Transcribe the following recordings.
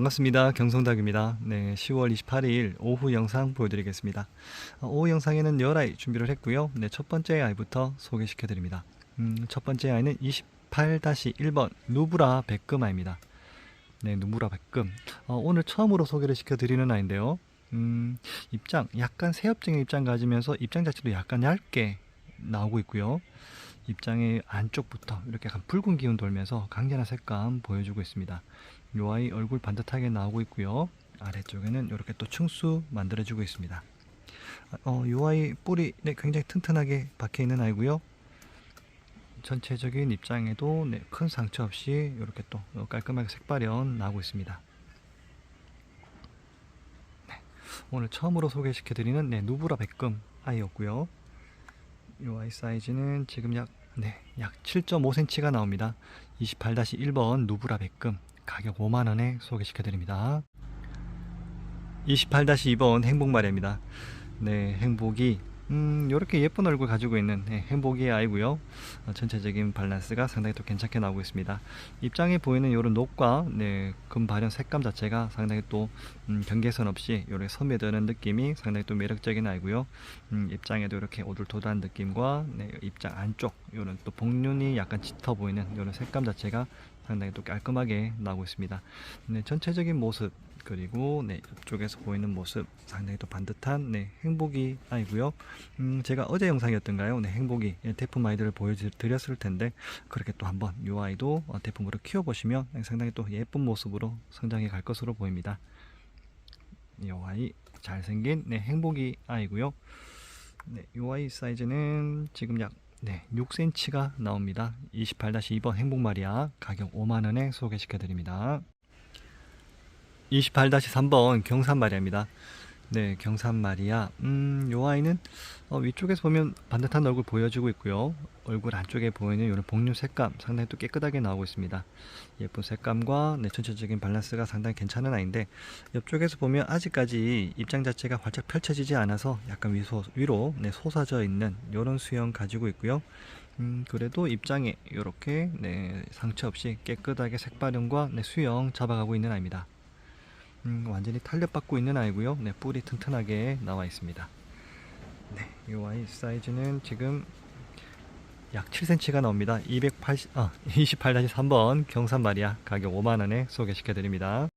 반갑습니다. 경성닭입니다. 네, 10월 28일 오후 영상 보여드리겠습니다. 어, 오후 영상에는 열 아이 준비를 했고요. 네, 첫 번째 아이부터 소개시켜 드립니다. 음, 첫 번째 아이는 28-1번 누브라 백금아입니다. 네, 누브라 백금. 어, 오늘 처음으로 소개를 시켜 드리는 아이인데요. 음, 입장 약간 새엽증의 입장 가지면서 입장 자체도 약간 얇게 나오고 있고요. 입장의 안쪽부터 이렇게 약간 붉은 기운 돌면서 강렬한 색감 보여주고 있습니다. 요 아이 얼굴 반듯하게 나오고 있고요. 아래쪽에는 이렇게 또 충수 만들어주고 있습니다. 어, 요 아이 뿌리 네, 굉장히 튼튼하게 박혀 있는 아이고요. 전체적인 입장에도 네, 큰 상처 없이 이렇게 또 깔끔하게 색발현 나오고 있습니다. 네, 오늘 처음으로 소개시켜드리는 네, 누브라 백금 아이였고요. 요 아이 사이즈는 지금 약, 네, 약 7.5cm가 나옵니다. 28-1번 누브라 백금 가격 5만원에 소개시켜드립니다. 28-2번 행복마리입니다. 네, 행복이 음, 이렇게 예쁜 얼굴 가지고 있는 네, 행복이 아이고요. 어, 전체적인 밸런스가 상당히 또 괜찮게 나오고 있습니다. 입장에 보이는 이런 녹과 네, 금 발현 색감 자체가 상당히 또 음, 경계선 없이 이렇게 섬에드는 느낌이 상당히 또 매력적인 아이고요. 음, 입장에도 이렇게 오돌토돌한 느낌과 네, 입장 안쪽 이런 또 복륜이 약간 짙어 보이는 이런 색감 자체가 상당히 또 깔끔하게 나오고 있습니다. 네, 전체적인 모습 그리고 네, 이쪽에서 보이는 모습 상당히 또 반듯한 네, 행복이 아이고요. 음, 제가 어제 영상이었던가요? 네, 행복이 예, 대품 아이들을 보여드렸을 텐데 그렇게 또 한번 이 아이도 어, 대품으로 키워보시면 상당히 또 예쁜 모습으로 성장해 갈 것으로 보입니다. 이 아이 잘생긴 네, 행복이 아이고요. 네, 이 아이 사이즈는 지금 약 네, 6cm가 나옵니다. 28-2번 행복마리아 가격 5만원에 소개시켜 드립니다. 28-3번 경산마리아입니다. 네, 경산마리아. 음, 요 아이는 어, 위쪽에서 보면 반듯한 얼굴 보여주고 있고요. 얼굴 안쪽에 보이는 이런 복류 색감 상당히 또 깨끗하게 나오고 있습니다. 예쁜 색감과 네, 전체적인 밸런스가 상당히 괜찮은 아이인데 옆쪽에서 보면 아직까지 입장 자체가 활짝 펼쳐지지 않아서 약간 위소, 위로 네, 솟아져 있는 이런 수영 가지고 있고요. 음, 그래도 입장에 이렇게 네, 상처 없이 깨끗하게 색발현과 네, 수영 잡아가고 있는 아이입니다. 음, 완전히 탄력받고 있는 아이고요. 네, 뿔이 튼튼하게 나와 있습니다. 네, 이 아이 사이즈는 지금 약 7cm가 나옵니다. 280, 아, 28-3번 경산 마리아 가격 5만원에 소개시켜 드립니다.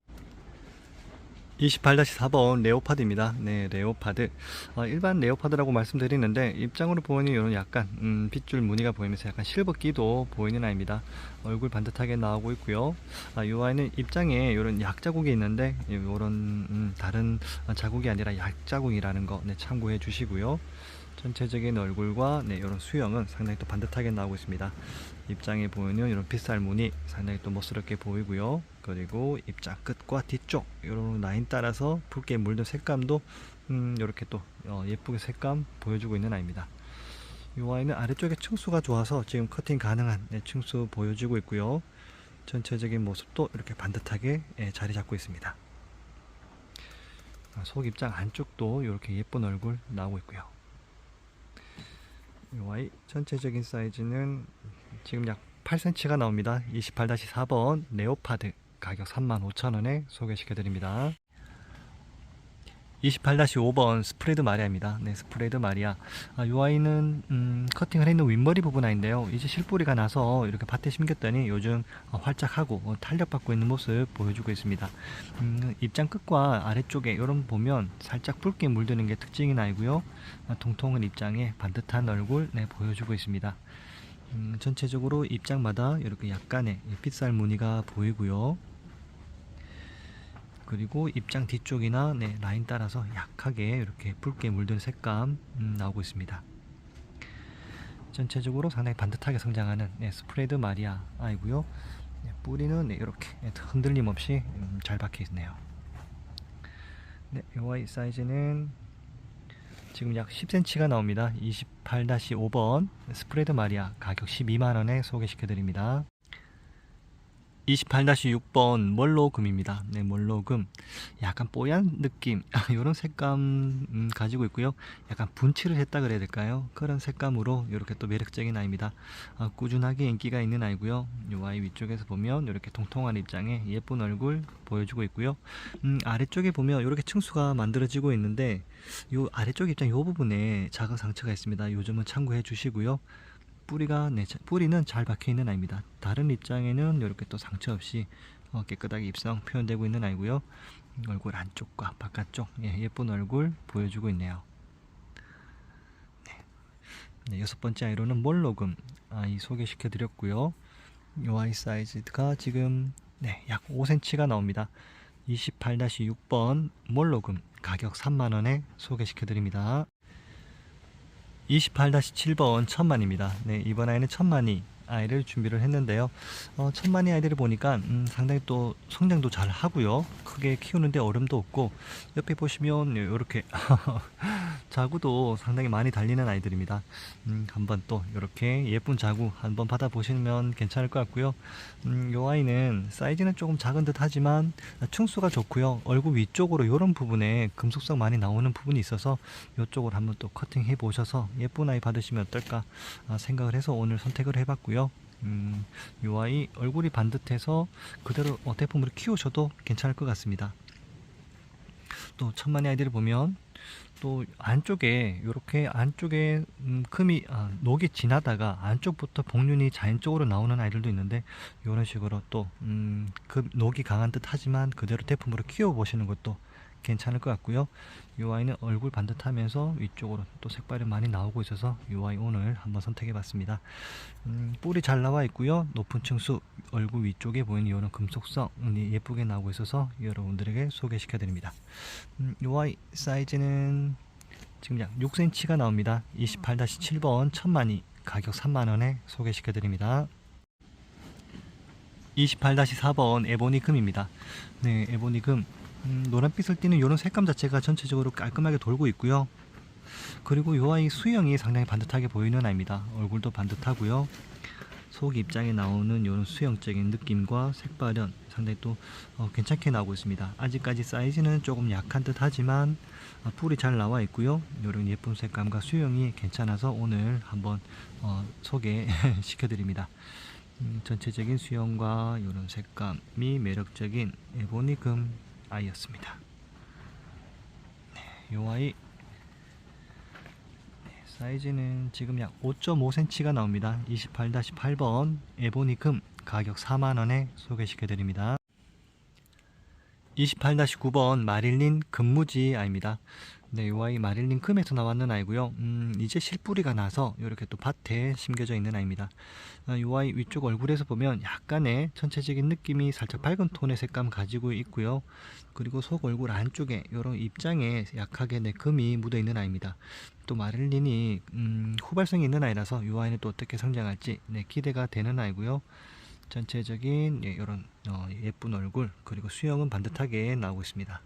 28-4번 레오파드입니다. 네, 레오파드. 어, 일반 레오파드라고 말씀드리는데 입장으로 보니 이런 약간 음, 빗줄 무늬가 보이면서 약간 실버기도 보이는 아이입니다. 얼굴 반듯하게 나오고 있고요. 아, 이 아이는 입장에 이런 약 자국이 있는데 이런 음, 다른 자국이 아니라 약 자국이라는 거 네, 참고해 주시고요. 전체적인 얼굴과 네, 이런 수영은 상당히 또 반듯하게 나오고 있습니다. 입장에 보이는 이런 빗살 무늬 상당히 또 멋스럽게 보이고요. 그리고 입장 끝과 뒤쪽 이런 라인 따라서 붉게 물든 색감도 음, 이렇게 또 어, 예쁘게 색감 보여주고 있는 아이입니다. 이 아이는 아래쪽에 층수가 좋아서 지금 커팅 가능한 네, 층수 보여주고 있고요. 전체적인 모습도 이렇게 반듯하게 예, 자리 잡고 있습니다. 아, 속 입장 안쪽도 이렇게 예쁜 얼굴 나오고 있고요. 이 아이 전체적인 사이즈는 지금 약 8cm가 나옵니다. 28-4번 네오파드 가격 35,000원에 소개시켜 드립니다. 28-5번 스프레드 마리아입니다. 네, 스프레드 마리아. 아, 이 아이는 음, 커팅을 했는 윗머리 부분 아인데요. 이제 실뿌리가 나서 이렇게 밭에 심겼더니 요즘 어, 활짝하고 어, 탄력받고 있는 모습 보여주고 있습니다. 음, 입장 끝과 아래쪽에 이런 보면 살짝 붉게 물드는 게 특징인 아이고요. 아, 통통한 입장에 반듯한 얼굴 네, 보여주고 있습니다. 음, 전체적으로 입장마다 이렇게 약간의 빗살 무늬가 보이고요. 그리고 입장 뒤쪽이나 네, 라인 따라서 약하게 이렇게 붉게 물든 색감 음, 나오고 있습니다. 전체적으로 상당히 반듯하게 성장하는 네, 스프레드 마리아 아이고요. 네, 뿌리는 네, 이렇게 흔들림 없이 음, 잘 박혀 있네요. 네, 이 아이 사이즈는 지금 약 10cm가 나옵니다. 28-5번 스프레드 마리아 가격 12만원에 소개시켜 드립니다. 28-6번 멀로금입니다. 네, 멀로금. 약간 뽀얀 느낌, 이런 색감 음, 가지고 있고요. 약간 분칠을 했다 그래야 될까요? 그런 색감으로 이렇게 또 매력적인 아이입니다. 아, 꾸준하게 인기가 있는 아이고요. 이 아이 위쪽에서 보면 이렇게 통통한 입장에 예쁜 얼굴 보여주고 있고요. 음, 아래쪽에 보면 이렇게 층수가 만들어지고 있는데 이 아래쪽 입장 이 부분에 작은 상처가 있습니다. 요즘은 참고해 주시고요. 뿌리가 네, 자- 뿌리는 잘 박혀 있는 아이입니다. 다른 입장에는 이렇게 또 상처 없이 어, 깨끗하게 입성 표현되고 있는 아이고요. 음, 얼굴 안쪽과 바깥쪽 예, 예쁜 얼굴 보여주고 있네요. 네. 네, 여섯 번째 아이로는 몰로금 아이 소개시켜 드렸고요. 이 아이 사이즈가 지금 네, 약 5cm가 나옵니다. 28-6번 몰로금 가격 3만원에 소개시켜 드립니다. 28-7번 천만입니다. 네, 이번 아이는 천만이 아이를 준비를 했는데요. 어, 천만이 아이들을 보니까 음, 상당히 또 성장도 잘 하고요. 크게 키우는데 어려움도 없고 옆에 보시면 이렇게 자구도 상당히 많이 달리는 아이들입니다. 음, 한번 또 이렇게 예쁜 자구 한번 받아보시면 괜찮을 것 같고요. 음, 이 아이는 사이즈는 조금 작은 듯 하지만 층수가 좋고요. 얼굴 위쪽으로 이런 부분에 금속성 많이 나오는 부분이 있어서 이쪽으로 한번 또 커팅 해 보셔서 예쁜 아이 받으시면 어떨까 아, 생각을 해서 오늘 선택을 해봤고요. 음, 이 아이 얼굴이 반듯해서 그대로 어, 대품으로 키우셔도 괜찮을 것 같습니다. 또 천만의 아이들을 보면 또 안쪽에 이렇게 안쪽에 음, 금이 아, 녹이 지나다가 안쪽부터 복륜이 자연적으로 나오는 아이들도 있는데 이런 식으로 또 음, 그 녹이 강한 듯 하지만 그대로 대품으로 키워 보시는 것도 괜찮을 것 같고요. 이 아이는 얼굴 반듯하면서 위쪽으로 또 색깔이 많이 나오고 있어서 이 아이 오늘 한번 선택해 봤습니다. 음, 뿔이 잘 나와 있고요. 높은 층수 얼굴 위쪽에 보이는 이런 금속성이 예쁘게 나오고 있어서 여러분들에게 소개시켜 드립니다. 음, 이 아이 사이즈는 지금 약 6cm가 나옵니다. 28-7번 천만이 가격 3만원에 소개시켜 드립니다. 28-4번 에보니금입니다. 네, 에보니금 음, 노란빛을 띠는 이런 색감 자체가 전체적으로 깔끔하게 돌고 있고요. 그리고 이 아이 수영이 상당히 반듯하게 보이는 아이입니다. 얼굴도 반듯하고요. 속 입장에 나오는 이런 수영적인 느낌과 색발은 상당히 또 어, 괜찮게 나오고 있습니다. 아직까지 사이즈는 조금 약한 듯 하지만 어, 뿔이 잘 나와 있고요. 이런 예쁜 색감과 수영이 괜찮아서 오늘 한번 어, 소개시켜 드립니다. 음, 전체적인 수영과 이런 색감이 매력적인 에보니금 아이였습니다. 네, 이 아이 네, 사이즈는 지금 약 5.5cm가 나옵니다. 28-8번 에보니금 가격 4만원에 소개시켜 드립니다. 28-9번 마릴린 금무지 아입니다. 네, 이 아이 마릴린 금에서 나왔는 아이고요. 음, 이제 실뿌리가 나서 이렇게 또 밭에 심겨져 있는 아이입니다. 어, 이 아이 위쪽 얼굴에서 보면 약간의 전체적인 느낌이 살짝 밝은 톤의 색감 가지고 있고요. 그리고 속 얼굴 안쪽에 이런 입장에 약하게 네, 금이 묻어 있는 아이입니다. 또 마릴린이 음, 후발성이 있는 아이라서 이 아이는 또 어떻게 성장할지 네, 기대가 되는 아이고요. 전체적인 예, 이런 어, 예쁜 얼굴 그리고 수영은 반듯하게 나오고 있습니다.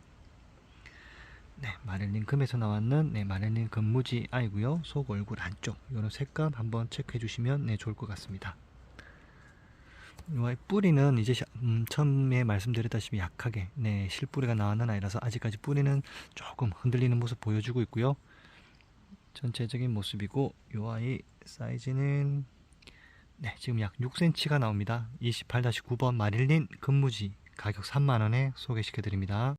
네, 마릴린 금에서 나왔는 네, 마릴린 금무지 아이고요. 속 얼굴 안쪽 이런 색감 한번 체크해 주시면 네, 좋을 것 같습니다. 이 뿌리는 이제 샤- 음, 처음에 말씀드렸다시피 약하게 네, 실뿌리가 나왔는 아이라서 아직까지 뿌리는 조금 흔들리는 모습 보여주고 있고요. 전체적인 모습이고 이 아이 사이즈는 네, 지금 약 6cm가 나옵니다. 28-9번 마릴린 금무지 가격 3만원에 소개시켜 드립니다.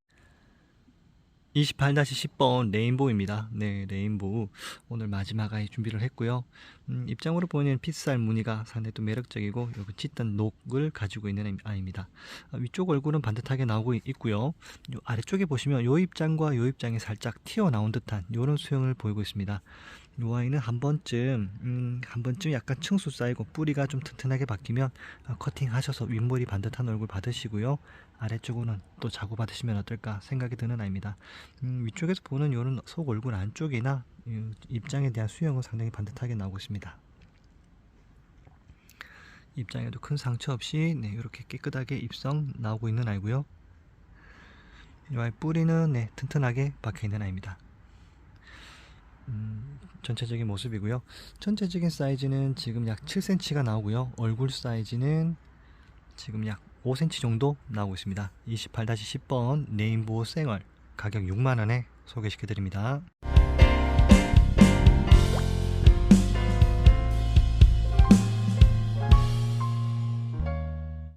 28-10번 레인보우입니다. 네, 레인보우. 오늘 마지막 아이 준비를 했고요. 음, 입장으로 보면 핏살 무늬가 상당히 또 매력적이고, 여기 짙은 녹을 가지고 있는 아이입니다. 아, 위쪽 얼굴은 반듯하게 나오고 있- 있고요. 요 아래쪽에 보시면 요 입장과 요 입장이 살짝 튀어나온 듯한 이런 수영을 보이고 있습니다. 요 아이는 한 번쯤, 음, 한 번쯤 약간 층수 쌓이고 뿌리가 좀 튼튼하게 박히면 어, 커팅하셔서 윗머리 반듯한 얼굴 받으시고요. 아래쪽으로는 또 자구 받으시면 어떨까 생각이 드는 아이입니다. 음, 위쪽에서 보는 요런 속 얼굴 안쪽이나 이 입장에 대한 수영은 상당히 반듯하게 나오고 있습니다. 입장에도 큰 상처 없이 네, 이렇게 깨끗하게 입성 나오고 있는 아이고요. 이 아이 뿌리는 네, 튼튼하게 박혀 있는 아이입니다. 음, 전체적인 모습이고요. 전체적인 사이즈는 지금 약 7cm가 나오고요. 얼굴 사이즈는 지금 약 5cm 정도 나오고 있습니다. 28-10번 레인보우 생얼 가격 6만원에 소개시켜 드립니다.